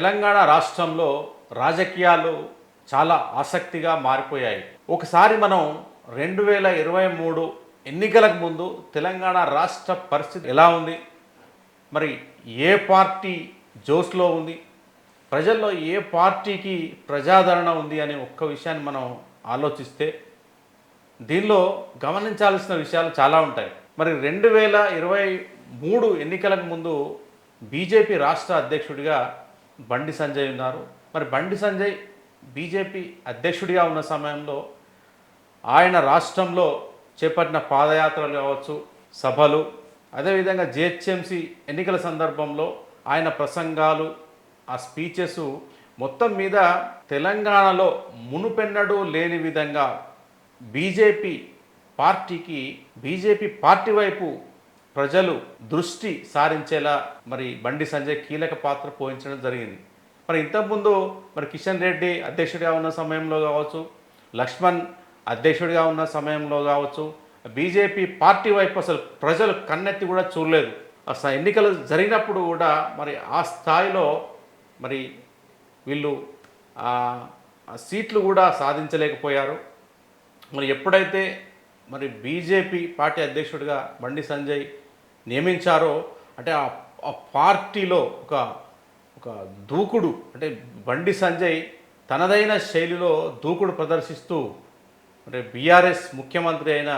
తెలంగాణ రాష్ట్రంలో రాజకీయాలు చాలా ఆసక్తిగా మారిపోయాయి. ఒకసారి మనం రెండు వేల ఇరవై మూడు ఎన్నికలకు ముందు తెలంగాణ రాష్ట్ర పరిస్థితి ఎలా ఉంది? మరి ఏ పార్టీ జోస్లో ఉంది? ప్రజల్లో ఏ పార్టీకి ప్రజాదరణ ఉంది అనే ఒక్క విషయాన్ని మనం ఆలోచిస్తే దీనిలో గమనించాల్సిన విషయాలు చాలా ఉంటాయి. మరి రెండు వేల ఇరవై మూడు ఎన్నికలకు ముందు బీజేపీ రాష్ట్ర అధ్యక్షుడిగా బండి సంజయ్ ఉన్నారు. మరి బండి సంజయ్ బీజేపీ అధ్యక్షుడిగా ఉన్న సమయంలో ఆయన రాష్ట్రంలో చేపట్టిన పాదయాత్రలు కావచ్చు సభలు అదేవిధంగా జిహెచ్ఎంసీ ఎన్నికల సందర్భంలో ఆయన ప్రసంగాలు ఆ స్పీచెస్ మొత్తం మీద తెలంగాణలో మునుపెన్నడూ లేని విధంగా బీజేపీ పార్టీకి బీజేపీ పార్టీ వైపు ప్రజలు దృష్టి సారించేలా మరి బండి సంజయ్ కీలక పాత్ర పోషించడం జరిగింది. మరి ఇంతకుముందు మరి కిషన్ రెడ్డి అధ్యక్షుడిగా ఉన్న సమయంలో కావచ్చు లక్ష్మణ్ అధ్యక్షుడిగా ఉన్న సమయంలో కావచ్చు బీజేపీ పార్టీ వైపు అసలు ప్రజలు కన్నెత్తి కూడా చూడలేదు. అసలు ఎన్నికలు జరిగినప్పుడు కూడా మరి ఆ స్థాయిలో మరి వీళ్ళు సీట్లు కూడా సాధించలేకపోయారు. మరి ఎప్పుడైతే మరి బీజేపీ పార్టీ అధ్యక్షుడిగా బండి సంజయ్ నియమించారో అంటే ఆ ఆ పార్టీలో ఒక ఒక దూకుడు అంటే బండి సంజయ్ తనదైన శైలిలో దూకుడు ప్రదర్శిస్తూ అంటే బీఆర్ఎస్ ముఖ్యమంత్రి అయిన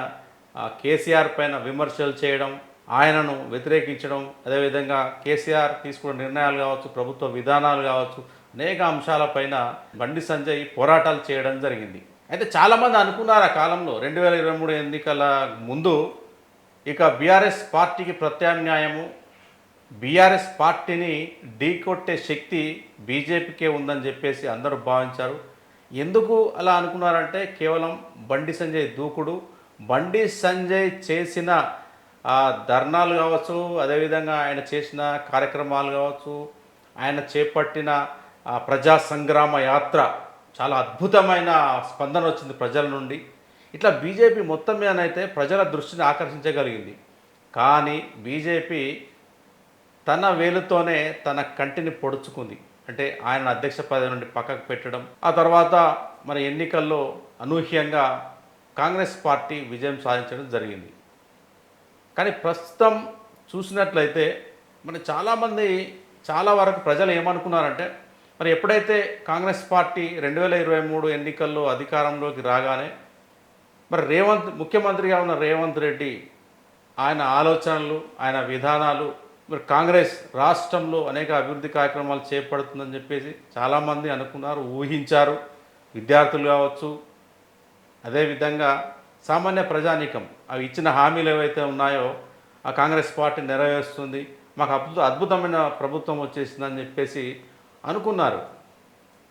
ఆ, కేసీఆర్ పైన విమర్శలు చేయడం ఆయనను వ్యతిరేకించడం అదేవిధంగా కేసీఆర్ తీసుకున్న నిర్ణయాలు కావచ్చు ప్రభుత్వ విధానాలు కావచ్చు అనేక అంశాలపైన బండి సంజయ్ పోరాటాలు చేయడం జరిగింది. అయితే చాలామంది అనుకున్నారు ఆ కాలంలో రెండు వేల ఇరవై మూడు ఎన్నికల ముందు ఇక బీఆర్ఎస్ పార్టీకి ప్రత్యామ్నాయము. బీఆర్ఎస్ పార్టీని ఢీకొట్టే శక్తి బీజేపీకే ఉందని చెప్పేసి అందరూ భావించారు. ఎందుకు అలా అనుకున్నారంటే కేవలం బండి సంజయ్ దూకుడు. బండి సంజయ్ చేసిన ధర్నాలు కావచ్చు అదేవిధంగా ఆయన చేసిన కార్యక్రమాలు కావచ్చు ఆయన చేపట్టిన ప్రజా సంగ్రామ యాత్ర చాలా అద్భుతమైన స్పందన వచ్చింది ప్రజల నుండి. ఇట్లా బీజేపీ మొత్తం మీదనైతే ప్రజల దృష్టిని ఆకర్షించగలిగింది. కానీ బీజేపీ తన వేలుతోనే తన కంటిని పొడుచుకుంది. అంటే ఆయన అధ్యక్ష పదవి నుండి పక్కకు పెట్టడం ఆ తర్వాత మన ఎన్నికల్లో అనూహ్యంగా కాంగ్రెస్ పార్టీ విజయం సాధించడం జరిగింది. కానీ ప్రస్తుతం చూసినట్లయితే మరి చాలామంది చాలా వరకు ప్రజలు ఏమనుకున్నారంటే మరి ఎప్పుడైతే కాంగ్రెస్ పార్టీ రెండు వేల ఇరవై మూడు ఎన్నికల్లో అధికారంలోకి రాగానే మరి రేవంత్ ముఖ్యమంత్రిగా ఉన్న రేవంత్ రెడ్డి ఆయన ఆలోచనలు ఆయన విధానాలు మరి కాంగ్రెస్ రాష్ట్రంలో అనేక అభివృద్ధి కార్యక్రమాలు చేపడుతుందని చెప్పేసి చాలామంది అనుకున్నారు ఊహించారు. విద్యార్థులు కావచ్చు అదేవిధంగా సామాన్య ప్రజానీకం. అవి ఇచ్చిన హామీలు ఏవైతే ఉన్నాయో ఆ కాంగ్రెస్ పార్టీ నెరవేరుస్తుంది. మాకు అద్భుత అద్భుతమైన ప్రభుత్వం వచ్చేసిందని చెప్పేసి అనుకున్నారు.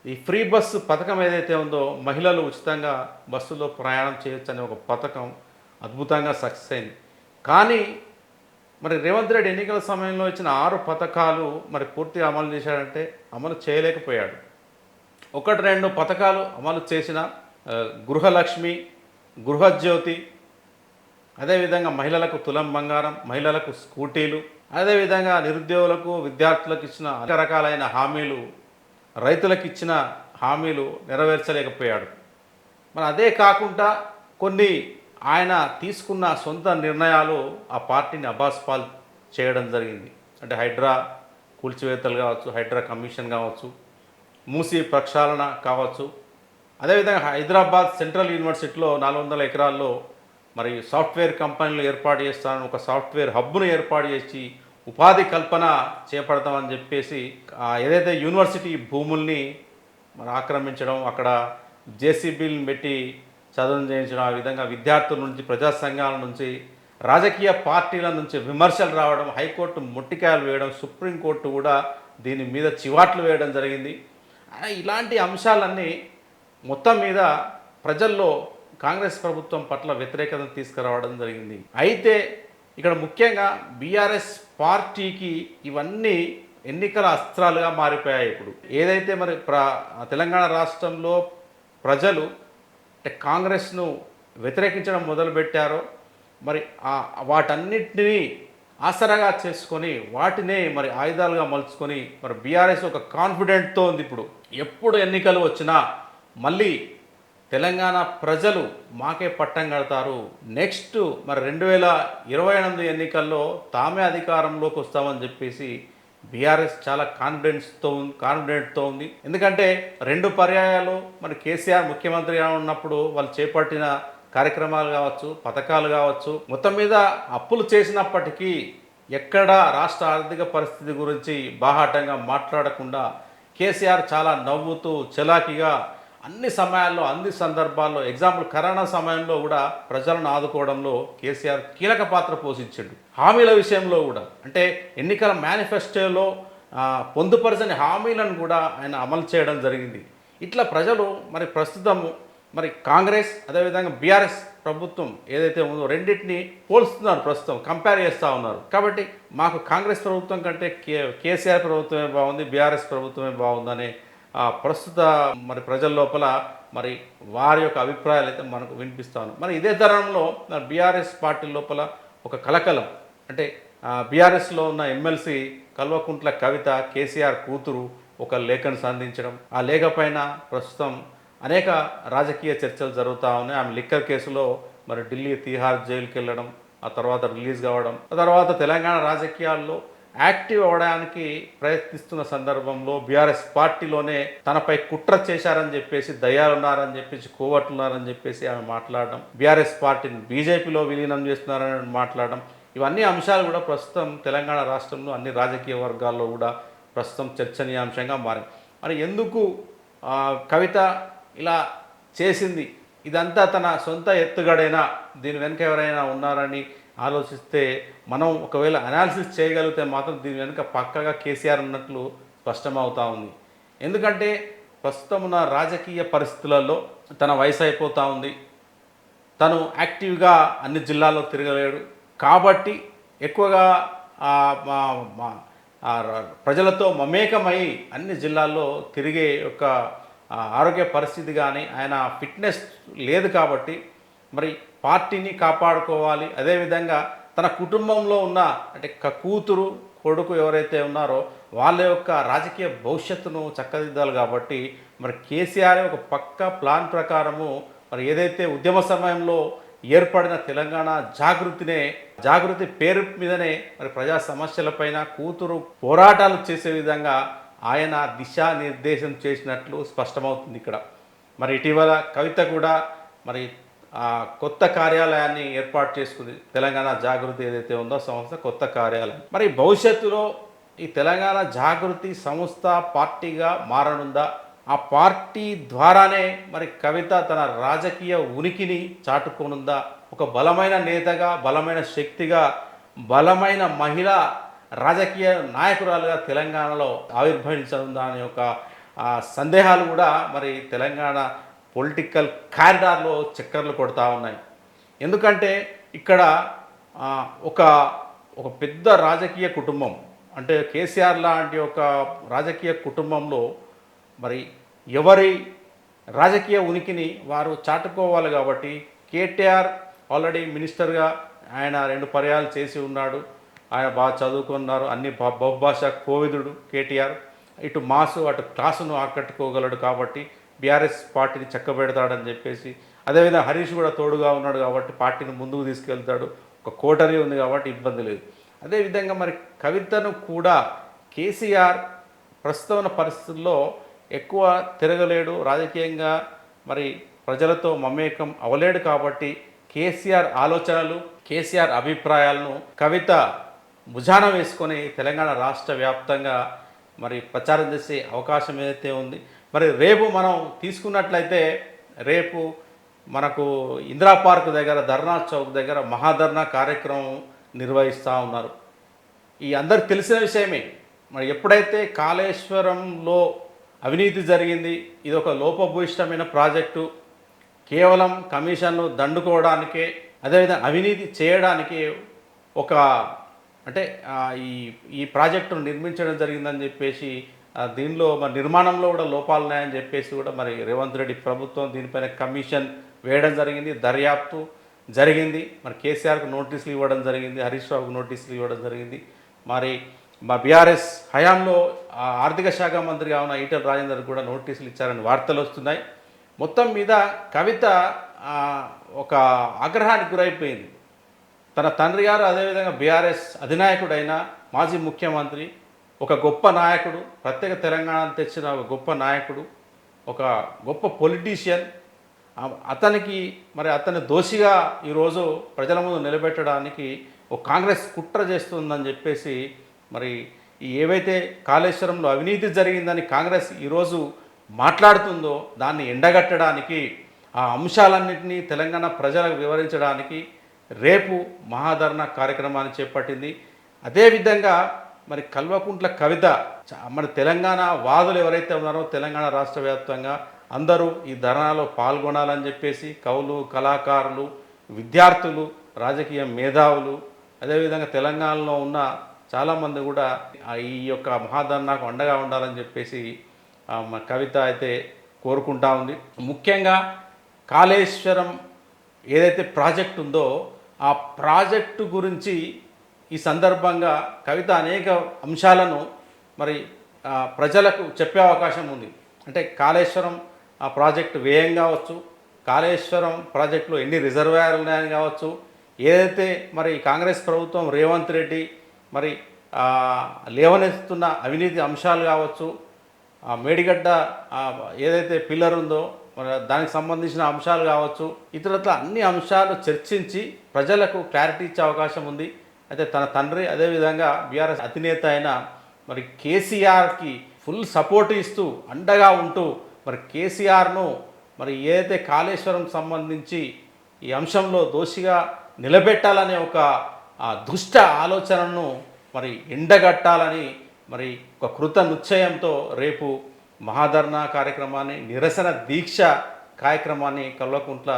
ఈ ఫ్రీ బస్సు పథకం ఏదైతే ఉందో మహిళలు ఉచితంగా బస్సులో ప్రయాణం చేయొచ్చు అనే ఒక పథకం అద్భుతంగా సక్సెస్ అయింది. కానీ మరి రేవంత్ రెడ్డి ఎన్నికల సమయంలో ఇచ్చిన ఆరు పథకాలు మరి పూర్తిగా అమలు చేశాడంటే అమలు చేయలేకపోయాడు. ఒకటి రెండు పథకాలు అమలు చేసిన గృహలక్ష్మి గృహజ్యోతి అదేవిధంగా మహిళలకు తులం బంగారం మహిళలకు స్కూటీలు అదేవిధంగా నిరుద్యోగులకు విద్యార్థులకు ఇచ్చిన అనేక రకాలైన హామీలు రైతులకు ఇచ్చిన హామీలు నెరవేర్చలేకపోయాడు. మరి అదే కాకుండా కొన్ని ఆయన తీసుకున్న సొంత నిర్ణయాలు ఆ పార్టీని అబాస్పాల్ చేయడం జరిగింది. అంటే హైడ్రా కూల్చివేతలు కావచ్చు హైడ్రా కమిషన్ కావచ్చు మూసి ప్రక్షాళన కావచ్చు. అదేవిధంగా హైదరాబాద్ సెంట్రల్ యూనివర్సిటీలో నాలుగు వందల ఎకరాల్లో మరి సాఫ్ట్వేర్ కంపెనీలు ఏర్పాటు చేస్తానని ఒక సాఫ్ట్వేర్ హబ్ను ఏర్పాటు చేసి ఉపాధి కల్పన చేపడతామని చెప్పేసి ఏదైతే యూనివర్సిటీ భూముల్ని మరి ఆక్రమించడం అక్కడ జేసీబీలను పెట్టి చదువును చేయించడం ఆ విధంగా విద్యార్థుల నుంచి ప్రజా సంఘాల నుంచి రాజకీయ పార్టీల నుంచి విమర్శలు రావడం హైకోర్టు ముట్టికాయలు వేయడం సుప్రీంకోర్టు కూడా దీని మీద చివాట్లు వేయడం జరిగింది. ఇలాంటి అంశాలన్నీ మొత్తం మీద ప్రజల్లో కాంగ్రెస్ ప్రభుత్వం పట్ల వ్యతిరేకతను తీసుకురావడం జరిగింది. అయితే ఇక్కడ ముఖ్యంగా బీఆర్ఎస్ పార్టీకి ఇవన్నీ ఎన్నికల అస్త్రాలుగా మారిపోయాయి ఇప్పుడు. ఏదైతే మరి ప్ర తెలంగాణ రాష్ట్రంలో ప్రజలు అంటే కాంగ్రెస్ను వ్యతిరేకించడం మొదలుపెట్టారో మరి వాటన్నిటినీ ఆసరాగా చేసుకొని వాటినే మరి ఆయుధాలుగా మలుచుకొని మరి బీఆర్ఎస్ ఒక కాన్ఫిడెంట్తో ఉంది ఇప్పుడు. ఎప్పుడు ఎన్నికలు వచ్చినా మళ్ళీ తెలంగాణ ప్రజలు మాకే పట్టం కడతారు. నెక్స్ట్ మరి రెండు వేల ఇరవై ఎనిమిది ఎన్నికల్లో తామే అధికారంలోకి వస్తామని చెప్పేసి బీఆర్ఎస్ చాలా కాన్ఫిడెన్స్తో ఉంది కాన్ఫిడెంట్తో ఉంది. ఎందుకంటే రెండు పర్యాయాలు మరి కేసీఆర్ ముఖ్యమంత్రిగా ఉన్నప్పుడు వాళ్ళు చేపట్టిన కార్యక్రమాలు కావచ్చు పథకాలు కావచ్చు మొత్తం మీద అప్పులు చేసినప్పటికీ ఎక్కడ రాష్ట్ర ఆర్థిక పరిస్థితి గురించి బాహాటంగా మాట్లాడకుండా కేసీఆర్ చాలా నవ్వుతూ చలాకీగా అన్ని సమయాల్లో అన్ని సందర్భాల్లో ఎగ్జాంపుల్ కరోనా సమయంలో కూడా ప్రజలను ఆదుకోవడంలో కేసీఆర్ కీలక పాత్ర పోషించిండు. హామీల విషయంలో కూడా. అంటే ఎన్నికల మేనిఫెస్టోలో పొందుపరచని హామీలను కూడా ఆయన అమలు చేయడం జరిగింది. ఇట్లా ప్రజలు మరి ప్రస్తుతము మరి కాంగ్రెస్ అదేవిధంగా బీఆర్ఎస్ ప్రభుత్వం ఏదైతే ఉందో రెండింటిని పోల్స్తున్నారు ప్రస్తుతం కంపేర్ చేస్తూ ఉన్నారు. కాబట్టి మాకు కాంగ్రెస్ ప్రభుత్వం కంటే కే కేసీఆర్ ప్రభుత్వమే బాగుంది బీఆర్ఎస్ ప్రభుత్వమే బాగుందనే ప్రస్తుత మరి ప్రజల లోపల మరి వారి యొక్క అభిప్రాయాలు అయితే మనకు వినిపిస్తాను మరి ఇదే తరుణంలో బీఆర్ఎస్ పార్టీ లోపల ఒక కలకలం అంటే బీఆర్ఎస్లో ఉన్న ఎమ్మెల్సీ కల్వకుంట్ల కవిత కేసీఆర్ కూతురు ఒక లేఖను సంధించడం ఆ లేఖ పైన ప్రస్తుతం అనేక రాజకీయ చర్చలు జరుగుతూ ఉన్నాయి. ఆమె లిక్కర్ కేసులో మరి ఢిల్లీ తీహార్ జైలుకి వెళ్ళడం ఆ తర్వాత రిలీజ్ కావడం ఆ తర్వాత తెలంగాణ రాజకీయాల్లో యాక్టివ్ అవ్వడానికి ప్రయత్నిస్తున్న సందర్భంలో బీఆర్ఎస్ పార్టీలోనే తనపై కుట్ర చేశారని చెప్పేసి దయ్యాలున్నారని చెప్పేసి కోవట్లున్నారని చెప్పేసి ఆమె మాట్లాడడం బీఆర్ఎస్ పార్టీని బీజేపీలో విలీనం చేస్తున్నారని మాట్లాడడం ఇవన్నీ అంశాలు కూడా ప్రస్తుతం తెలంగాణ రాష్ట్రంలో అన్ని రాజకీయ వర్గాల్లో కూడా ప్రస్తుతం చర్చనీయాంశంగా మారింది మరి ఎందుకు కవిత ఇలా చేసింది? ఇదంతా తన సొంత ఎత్తుగడైనా? దీని వెనుక ఎవరైనా ఉన్నారని ఆలోచిస్తే మనం ఒకవేళ అనాలిసిస్ చేయగలిగితే మాత్రం దీని వెనుక పక్కగా కేసీఆర్ ఉన్నట్లు స్పష్టమవుతా ఉంది. ఎందుకంటే ప్రస్తుతం ఉన్న రాజకీయ పరిస్థితులలో తన వయసు అయిపోతూ ఉంది. తను యాక్టివ్గా అన్ని జిల్లాల్లో తిరగలేడు. కాబట్టి ఎక్కువగా మా- ప్రజలతో మమేకమై అన్ని జిల్లాల్లో తిరిగే యొక్క ఆరోగ్య పరిస్థితి కానీ ఆయన ఫిట్నెస్ లేదు కాబట్టి మరి పార్టీని కాపాడుకోవాలి. అదేవిధంగా తన కుటుంబంలో ఉన్న అంటే కూతురు కొడుకు ఎవరైతే ఉన్నారో వాళ్ళ యొక్క రాజకీయ భవిష్యత్తును చక్కదిద్దాలి కాబట్టి మరి కేసీఆర్ ఒక పక్క ప్లాన్ ప్రకారము మరి ఏదైతే ఉద్యమ సమయంలో ఏర్పడిన తెలంగాణ జాగృతినే జాగృతి పేరు మీదనే మరి ప్రజా సమస్యలపైన కూతురు పోరాటాలు చేసే విధంగా ఆయన దిశానిర్దేశం చేసినట్లు స్పష్టమవుతుంది ఇక్కడ. మరి ఇటీవల కవిత కూడా మరి కొత్త కార్యాలయాన్ని ఏర్పాటు చేసుకుంది. తెలంగాణ జాగృతి ఏదైతే ఉందో సంస్థ కొత్త కార్యాలయం. మరి భవిష్యత్తులో ఈ తెలంగాణ జాగృతి సంస్థ పార్టీగా మారనుందా? ఆ పార్టీ ద్వారానే మరి కవిత తన రాజకీయ ఉనికిని చాటుకోనుందా? ఒక బలమైన నేతగా బలమైన శక్తిగా బలమైన మహిళ రాజకీయ నాయకురాలుగా తెలంగాణలో ఆవిర్భవించనుందా అనే ఒక సందేహాలు కూడా మరి తెలంగాణ పొలిటికల్ కారిడార్లో చక్కర్లు కొడతా ఉన్నాయి. ఎందుకంటే ఇక్కడ ఒక ఒక పెద్ద రాజకీయ కుటుంబం అంటే కేసీఆర్ లాంటి ఒక రాజకీయ కుటుంబంలో మరి ఎవరి రాజకీయ ఉనికిని వారు చాటుకోవాలి కాబట్టి కేటీఆర్ ఆల్రెడీ మినిస్టర్గా ఆయన రెండు పర్యాలు చేసి ఉన్నాడు. ఆయన బాగా చదువుకున్నారు. అన్ని బహుభాష కోవిదుడు కేటీఆర్. ఇటు మాసు అటు క్లాసును ఆకట్టుకోగలడు కాబట్టి బీఆర్ఎస్ పార్టీని చక్కబెడతాడని చెప్పేసి అదేవిధంగా హరీష్ కూడా తోడుగా ఉన్నాడు కాబట్టి పార్టీని ముందుకు తీసుకెళ్తాడు. ఒక కోటరీ ఉంది కాబట్టి ఇబ్బంది లేదు. అదేవిధంగా మరి కవితను కూడా కేసీఆర్ ప్రస్తుతం ఉన్న పరిస్థితుల్లో ఎక్కువ తిరగలేడు. రాజకీయంగా మరి ప్రజలతో మమేకం అవలేడు కాబట్టి కేసీఆర్ ఆలోచనలు కేసీఆర్ అభిప్రాయాలను కవిత భుజాన వేసుకొని తెలంగాణ రాష్ట్ర వ్యాప్తంగా మరి ప్రచారం చేసే అవకాశం ఏదైతే ఉంది మరి రేపు మనం తీసుకున్నట్లయితే రేపు మనకు ఇందిరా పార్క్ దగ్గర ధర్నా చౌక్ దగ్గర మహాధర్నా కార్యక్రమం నిర్వహిస్తూ ఉన్నారు. ఈ అందరికి తెలిసిన విషయమే. మరి ఎప్పుడైతే కాళేశ్వరంలో అవినీతి జరిగింది ఇది ఒక లోపభూయిష్టమైన ప్రాజెక్టు. కేవలం కమిషన్ను దండుకోవడానికే అదేవిధంగా అవినీతి చేయడానికి ఒక అంటే ఈ ఈ ప్రాజెక్టును నిర్మించడం జరిగిందని చెప్పేసి దీనిలో మరి నిర్మాణంలో కూడా లోపాలు ఉన్నాయని చెప్పేసి కూడా మరి రేవంత్ రెడ్డి ప్రభుత్వం దీనిపైన కమిషన్ వేయడం జరిగింది దర్యాప్తు జరిగింది. మరి కేసీఆర్కు నోటీసులు ఇవ్వడం జరిగింది హరీష్ రావుకు నోటీసులు ఇవ్వడం జరిగింది. మరి మా బీఆర్ఎస్ హయాంలో ఆర్థిక శాఖ మంత్రిగా ఉన్న ఈటల రాజేందర్ కూడా నోటీసులు ఇచ్చారని వార్తలు వస్తున్నాయి. మొత్తం మీద కవిత ఒక ఆగ్రహానికి గురైపోయింది. తన తండ్రి గారు అదేవిధంగా బీఆర్ఎస్ అధినాయకుడైన మాజీ ముఖ్యమంత్రి ఒక గొప్ప నాయకుడు ప్రత్యేక తెలంగాణ తెచ్చిన ఒక గొప్ప నాయకుడు ఒక గొప్ప పొలిటీషియన్ అతనికి మరి అతని దోషిగా ఈరోజు ప్రజల ముందు నిలబెట్టడానికి ఒక కాంగ్రెస్ కుట్ర చేస్తుందని చెప్పేసి మరి ఏవైతే కాళేశ్వరంలో అవినీతి జరిగిందని కాంగ్రెస్ ఈరోజు మాట్లాడుతుందో దాన్ని ఎండగట్టడానికి ఆ అంశాలన్నింటినీ తెలంగాణ ప్రజలకు వివరించడానికి రేపు మహాధరణ కార్యక్రమాన్ని చేపట్టింది. అదేవిధంగా మరి కల్వకుంట్ల కవిత మన తెలంగాణ వాదులు ఎవరైతే ఉన్నారో తెలంగాణ రాష్ట్ర వ్యాప్తంగా అందరూ ఈ ధర్నాలో పాల్గొనాలని చెప్పేసి కవులు కళాకారులు విద్యార్థులు రాజకీయ మేధావులు అదేవిధంగా తెలంగాణలో ఉన్న చాలామంది కూడా ఈ యొక్క మహాధర్నాకు అండగా ఉండాలని చెప్పేసి కవిత అయితే కోరుకుంటా ఉంది. ముఖ్యంగా కాళేశ్వరం ఏదైతే ప్రాజెక్ట్ ఉందో ఆ ప్రాజెక్టు గురించి ఈ సందర్భంగా కవిత అనేక అంశాలను మరి ప్రజలకు చెప్పే అవకాశం ఉంది. అంటే కాళేశ్వరం ఆ ప్రాజెక్టు వ్యయం కావచ్చు కాళేశ్వరం ప్రాజెక్టులో ఎన్ని రిజర్వాయర్లు ఉన్నాయని కావచ్చు ఏదైతే మరి కాంగ్రెస్ ప్రభుత్వం రేవంత్ రెడ్డి మరి లేవనెత్తుతున్న అవినీతి అంశాలు కావచ్చు ఆ మేడిగడ్డ ఏదైతే పిల్లర్ ఉందో మరి దానికి సంబంధించిన అంశాలు కావచ్చు ఇతరత్ర అన్ని అంశాలు చర్చించి ప్రజలకు క్లారిటీ ఇచ్చే అవకాశం ఉంది. అయితే తన తండ్రి అదేవిధంగా బీఆర్ఎస్ అధినేత అయిన మరి కేసీఆర్కి ఫుల్ సపోర్ట్ ఇస్తూ అండగా ఉంటూ మరి కేసీఆర్ను మరి ఏదైతే కాళేశ్వరం సంబంధించి ఈ అంశంలో దోషిగా నిలబెట్టాలనే ఒక దుష్ట ఆలోచనను మరి ఎండగట్టాలని మరి ఒక కృత నిశ్చయంతో రేపు మహాధర్ణ కార్యక్రమాన్ని నిరసన దీక్ష కార్యక్రమాన్ని కల్వకుంట్ల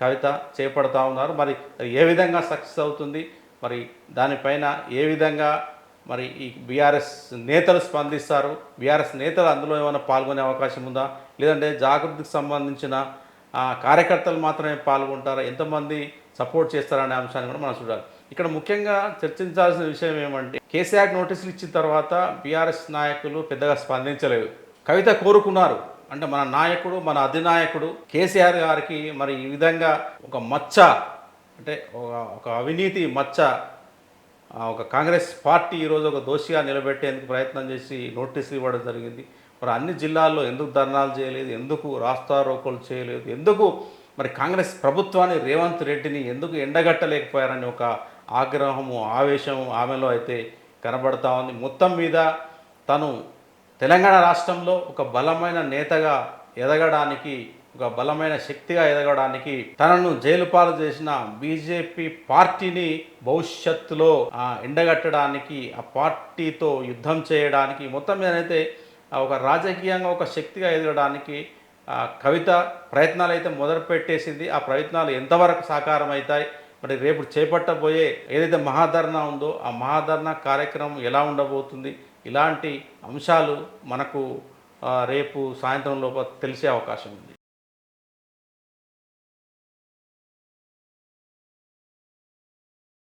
కవిత చేపడతా ఉన్నారు. మరి ఏ విధంగా సక్సెస్ అవుతుంది? మరి దానిపైన ఏ విధంగా మరి ఈ బీఆర్ఎస్ నేతలు స్పందిస్తారు? బీఆర్ఎస్ నేతలు అందులో ఏమైనా పాల్గొనే అవకాశం ఉందా? లేదంటే జాగృతికి సంబంధించిన ఆ, కార్యకర్తలు మాత్రమే పాల్గొంటారా? ఎంతమంది సపోర్ట్ చేస్తారనే అంశాన్ని కూడా మనం చూడాలి. ఇక్కడ ముఖ్యంగా చర్చించాల్సిన విషయం ఏమంటే కేసీఆర్ నోటీసులు ఇచ్చిన తర్వాత బీఆర్ఎస్ నాయకులు పెద్దగా స్పందించలేదు. కవిత కోరుకున్నారు. అంటే మన నాయకుడు మన అధినాయకుడు కేసీఆర్ గారికి మరి ఈ విధంగా ఒక మచ్చ అంటే ఒక ఒక అవినీతి మచ్చ ఒక కాంగ్రెస్ పార్టీ ఈరోజు ఒక దోషిగా నిలబెట్టేందుకు ప్రయత్నం చేసి నోటీసులు ఇవ్వడం జరిగింది. మరి అన్ని జిల్లాల్లో ఎందుకు ధర్నాలు చేయలేదు? ఎందుకు రాస్తారోకోలు చేయలేదు? ఎందుకు మరి కాంగ్రెస్ ప్రభుత్వాన్ని రేవంత్ రెడ్డిని ఎందుకు ఎండగట్టలేకపోయారని ఒక ఆగ్రహము ఆవేశము ఆమెలో అయితే కనబడతా ఉంది. మొత్తం మీద తను తెలంగాణ రాష్ట్రంలో ఒక బలమైన నేతగా ఎదగడానికి ఒక బలమైన శక్తిగా ఎదగడానికి తనను జైలు పాలు చేసిన బీజేపీ పార్టీని భవిష్యత్తులో ఎండగట్టడానికి ఆ పార్టీతో యుద్ధం చేయడానికి మొత్తం మీదనైతే ఒక రాజకీయంగా ఒక శక్తిగా ఎదగడానికి కవిత ప్రయత్నాలు అయితే మొదలు పెట్టేసింది. ఆ ప్రయత్నాలు ఎంతవరకు సాకారం అవుతాయి మరి రేపు చేపట్టబోయే ఏదైతే మహాధరణ ఉందో ఆ మహాధరణ కార్యక్రమం ఎలా ఉండబోతుంది? ఇలాంటి అంశాలు మనకు రేపు సాయంత్రం లోపల తెలిసే అవకాశం ఉంది.